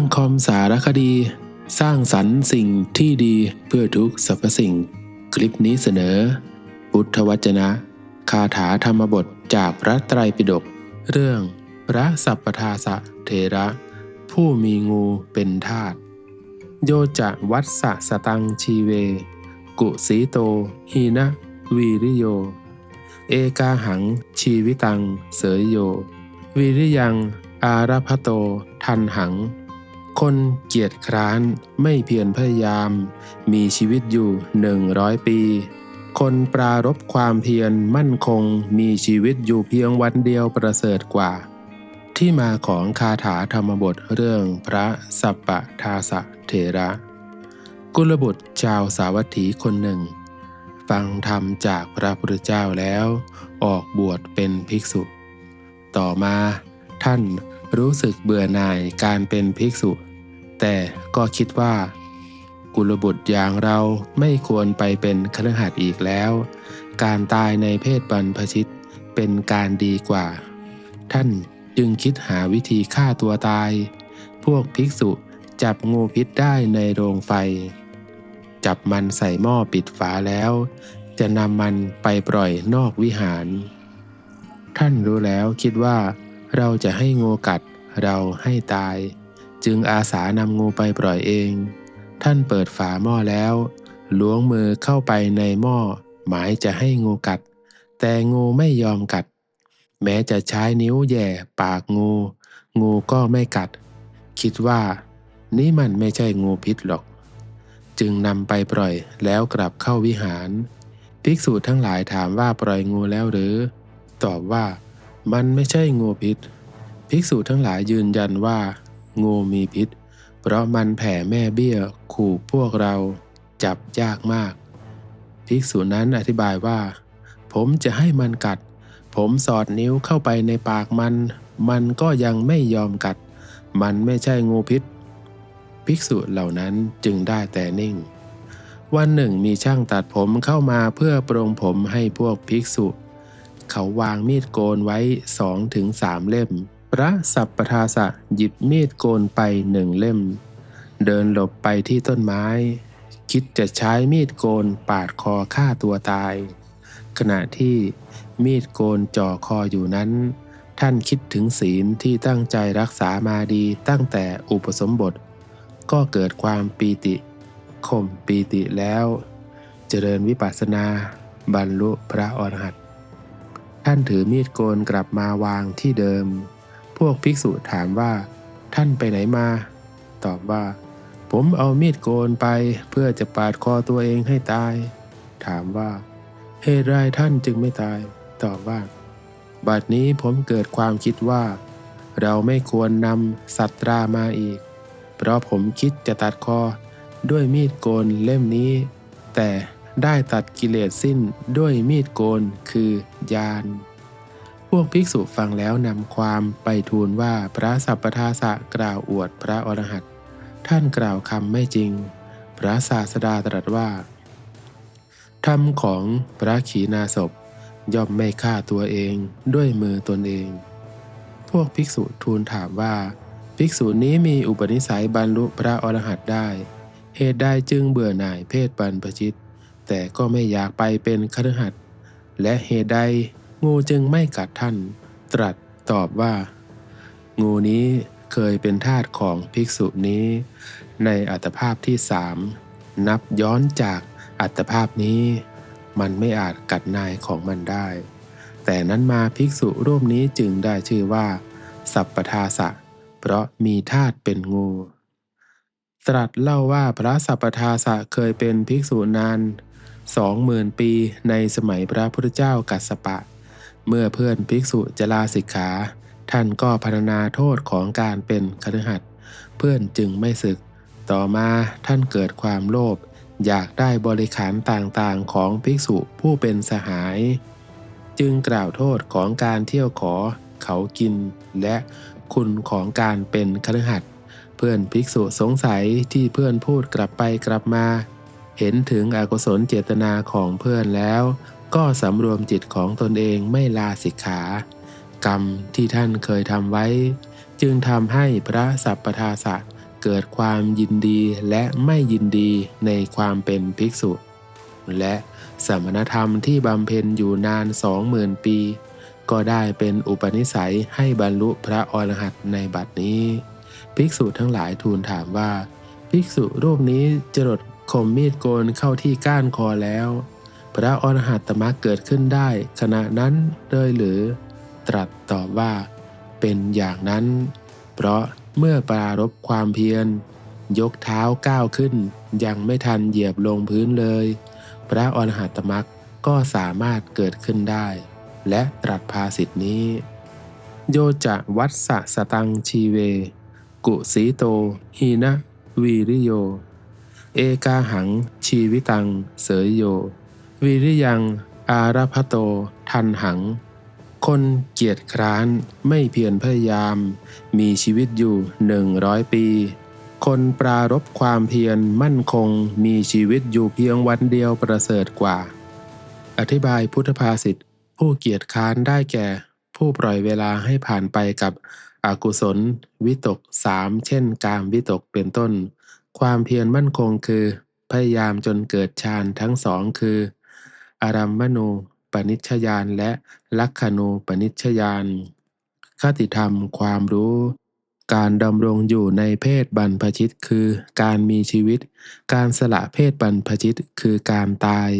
ำสารคดี สร้างสรรค์สิ่งที่ดีเพื่อทุกสรรพสิ่ง คลิปนี้เสนอ พุทธวจนะ คาถาธรรมบทจากพระไตรปิฎกเรื่อง พระสัพพทาสะเทระ ผู้มีงูเป็นทาสโยจะวัดสะสตังชีเว กุสีโตหีนะวีริโย เอกาหังชีวิตังเสยโยวิริยังอารพโต ทันหัง คนเกียจคร้านไม่เพียรพยายาม มีชีวิตอยู่หนึ่งร้อยปี คนปรารบความเพียรมั่นคงมีชีวิตอยู่เพียงวันเดียวประเสริฐกว่า ที่มาของคาถาธรรมบทเรื่องพระสัปปะทาสะเถระ กุลบุตรชาวสาวัตถีคนหนึ่ง ฟังธรรมจากพระพุทธเจ้าแล้ว ออกบวชเป็นภิกษุ ต่อมาท่านรู้สึกเบื่อหน่ายการเป็นภิกษุ แต่ก็คิดว่า กุลบุตรอย่างเราไม่ควรไปเป็นคฤหัสอีกแล้ว การตายในเพศบรรพชิตเป็นการดีกว่า ท่านจึงคิดหาวิธีฆ่าตัวตาย พวกภิกษุจับงูพิษได้ในโรงไฟ จับมันใส่หม้อปิดฝาแล้ว จะนำมันไปปล่อยนอกวิหาร ท่านรู้แล้วคิดว่า เราจะให้งูกัดเราให้ตาย จึงอาสานำงูไปปล่อยเอง ท่านเปิดฝาหม้อแล้ว ล้วงมือเข้าไปในหม้อ หมายจะให้งูกัด แต่งูไม่ยอมกัด แม้จะใช้นิ้วแย่ปากงู งูก็ไม่กัด คิดว่า นี่มันไม่ใช่งูพิษหรอก จึงนำไปปล่อยแล้วกลับเข้าวิหาร ภิกษุทั้งหลายถามว่าปล่อยงูแล้วหรือ ตอบว่า มันไม่ใช่งูพิษ ภิกษุทั้งหลายยืนยันว่า งูมีพิษ เพราะมันแผ่แม่เบี้ยขู่พวกเราจับยากมาก ภิกษุนั้นอธิบายว่า ผมจะให้มันกัด ผมสอดนิ้วเข้าไปในปากมัน มันก็ยังไม่ยอมกัด มันไม่ใช่งูพิษ ภิกษุเหล่านั้นจึงได้แต่นิ่ง วันหนึ่งมีช่างตัดผมเข้ามาเพื่อปรงผมให้พวกภิกษุ เขาวางมีดโกนไว้สองถึงสามเล่ม พระสัพปทาสะหยิบมีดโกนไปหนึ่งเล่ม เดินหลบไปที่ต้นไม้ คิดจะใช้มีดโกนปาดคอฆ่าตัวตาย ขณะที่มีดโกนจ่อคออยู่นั้น ท่านคิดถึงศีลที่ตั้งใจรักษามาดีตั้งแต่อุปสมบท ก็เกิดความปีติข่มปีติแล้ว เจริญวิปัสสนาบรรลุพระอรหันต์ท่านถือมีดโกนกลับมาวางที่เดิม พวกภิกษุถามว่า ท่านไปไหนมา ตอบว่า ผมเอามีดโกนไปเพื่อจะปาดคอตัวเองให้ตาย ถามว่าเหตุไรท่านจึงไม่ตาย ตอบว่า บัดนี้ผมเกิดความคิดว่า เราไม่ควรนำสัตรามาอีก เพราะผมคิดจะตัดคอด้วยมีดโกนเล่มนี้ แต่ได้ตัดกิเลสสิ้นด้วยมีดโกนคือยาน พวกภิกษุฟังแล้วนำความไปทูลว่าพระสัพพทาสะกล่าวอวดพระอรหันต์ท่านกล่าวคำไม่จริง พระศาสดาตรัสว่าธรรมของพระขีณาสพย่อมไม่ฆ่าตัวเองด้วยมือตนเอง พวกภิกษุทูลถามว่า ภิกษุนี้มีอุปนิสัยบรรลุพระอรหันต์ได้ เหตุใดจึงเบื่อหน่ายเพศบรรพชิต แต่ก็ไม่อยากไปเป็นคฤหัสถ์และเหตุใด งูจึงไม่กัดท่าน ตรัสตอบว่า งูนี้เคยเป็นทาสของภิกษุนี้ ในอัตภาพที่สามนับย้อนจากอัตภาพนี้ มันไม่อาจกัดนายของมันได้ แต่นั้นมาภิกษุรูปนี้จึงได้ชื่อว่า สัพปทาสะ เพราะมีธาตุเป็นงู ตรัสเล่าว่าพระสัพปทาสะเคยเป็นภิกษุนานสองหมื่นปีในสมัยพระพุทธเจ้ากัสสปะ เมื่อเพื่อนภิกษุจะลาสิกขา ท่านก็พรรณนาโทษของการเป็นคฤหัสถ์เพื่อนจึงไม่ศึก ต่อมาท่านเกิดความโลภอยากได้บริขารต่างๆของภิกษุผู้เป็นสหาย จึงกล่าวโทษของการเที่ยวขอเขากิน และคุณของการเป็นคฤหัสถ์เพื่อนภิกษุสงสัยที่เพื่อนพูดกลับไปกลับมา เห็นถึงอกุศลเจตนาของเพื่อนแล้ว ก็สำรวมจิตของตนเองไม่ลาสิกขา กรรมที่ท่านเคยทำไว้ จึงทำให้พระสัพปทาสะเกิดความยินดีและไม่ยินดีในความเป็นภิกษุ และสมณธรรมที่บำเพ็ญอยู่นานสองหมื่นปี ก็ได้เป็นอุปนิสัยให้บรรลุพระอรหันต์ในบัดนี้ ภิกษุทั้งหลายทูลถามว่า ภิกษุรูปนี้จรดคมมีดโกนเข้าที่ก้านคอแล้ว พระอรหัตตมรรคเกิดขึ้นได้ ขณะนั้นเลยหรือ ตรัสตอบว่า เป็นอย่างนั้น เพราะเมื่อปรารบความเพียร ยกเท้าก้าวขึ้น ยังไม่ทันเหยียบลงพื้นเลย พระอรหัตตมรรคก็สามารถเกิดขึ้นได้ และตรัสภาสิทธินี้ โยจะวัตสะสตังชีเว กุสีโตหีนะวีริโย เอกาหังชีวิตังเสยโย วิริยังอารพโต ทันหัง คนเกียจคร้านไม่เพียรพยายาม มีชีวิตอยู่หนึ่งร้อยปี คนปรารบความเพียรมั่นคงมีชีวิตอยู่เพียงวันเดียวประเสริฐกว่า อธิบายพุทธภาษิตผู้เกียจค้านได้แก่ ผู้ปล่อยเวลาให้ผ่านไปกับอกุศล วิตกสามเช่น กามวิตกเป็นต้น ความเพียรมั่นคงคือ พยายามจนเกิดฌานทั้งสองคือ อารัมมโนปนิชยานและลักขณูปนิชยานคติธรรมความรู้ การดำรงอยู่ในเพศบรรพชิตคือการมีชีวิต การสละเพศบรรพชิตคือการตาย